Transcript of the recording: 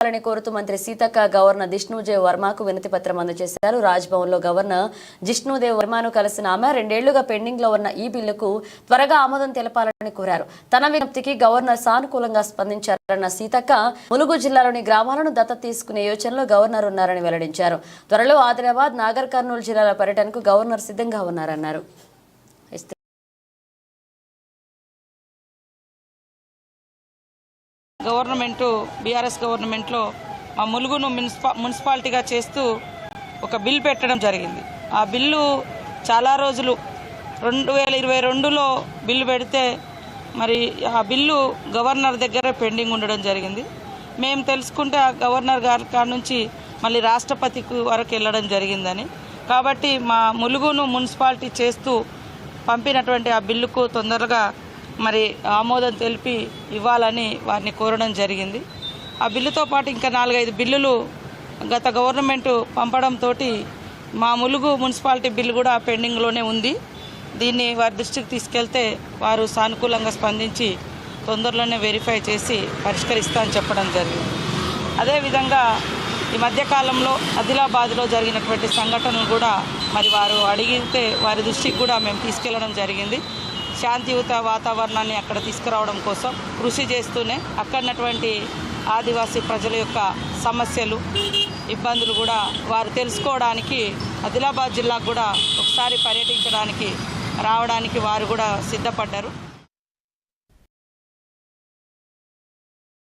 చేయాలని కోరుతూ మంత్రి సీతక్క గవర్నర్ జిష్ణుదేవ్ వర్మకు వినతి పత్రం అందజేశారు. రాజ్భవన్లో గవర్నర్ జిష్ణుదేవ్ వర్మను కలిసిన ఆమె రెండేళ్ళుగా పెండింగ్లో ఉన్న ఈ బిల్లుకు త్వరగా ఆమోదం తెలపాలని కోరారు. తన విజ్ఞప్తికి గవర్నర్ సానుకూలంగా స్పందించారన్న సీతక్క ములుగు జిల్లాలోని గ్రామాలను దత్త తీసుకునే యోచనలో గవర్నర్ ఉన్నారని వెల్లడించారు. త్వరలో ఆదిలాబాద్ నాగర్ కర్నూలు జిల్లాల పర్యటనకు గవర్నర్ సిద్ధంగా ఉన్నారన్నారు. గవర్నమెంటు బీఆర్ఎస్ గవర్నమెంట్లో మా ములుగును మున్సిపా మున్సిపాలిటీగా చేస్తూ ఒక బిల్ పెట్టడం జరిగింది. ఆ బిల్లు చాలా రోజులు రెండు వేల ఇరవై రెండులో బిల్లు పెడితే మరి ఆ బిల్లు గవర్నర్ దగ్గర పెండింగ్ ఉండడం జరిగింది. మేము తెలుసుకుంటే ఆ గవర్నర్ గారి కాడ నుంచి మళ్ళీ రాష్ట్రపతికి వరకు వెళ్ళడం జరిగిందని. కాబట్టి మా ములుగును మున్సిపాలిటీ చేస్తూ పంపినటువంటి ఆ బిల్లుకు తొందరగా మరి ఆమోదం తెలిపి ఇవ్వాలని వారిని కోరడం జరిగింది. ఆ బిల్లుతో పాటు ఇంకా నాలుగైదు బిల్లులు గత గవర్నమెంట్ పంపడంతో మా ములుగు మున్సిపాలిటీ బిల్లు కూడా పెండింగ్లోనే ఉంది. దీన్ని వారి దృష్టికి తీసుకెళ్తే వారు సానుకూలంగా స్పందించి తొందరలోనే వెరిఫై చేసి పరిష్కరిస్తా అని చెప్పడం జరిగింది. అదేవిధంగా ఈ మధ్యకాలంలో ఆదిలాబాద్లో జరిగినటువంటి సంఘటనలు కూడా మరి వారు అడిగితే వారి దృష్టికి కూడా మేము తీసుకెళ్ళడం జరిగింది. శాంతియుత వాతావరణాన్ని అక్కడ తీసుకురావడం కోసం కృషి చేస్తూనే అక్కడనటువంటి ఆదివాసీ ప్రజల యొక్క సమస్యలు ఇబ్బందులు కూడా వారు తెలుసుకోవడానికి ఆదిలాబాద్ జిల్లాకు కూడా ఒకసారి పర్యటించడానికి రావడానికి వారు కూడా సిద్ధపడ్డారు.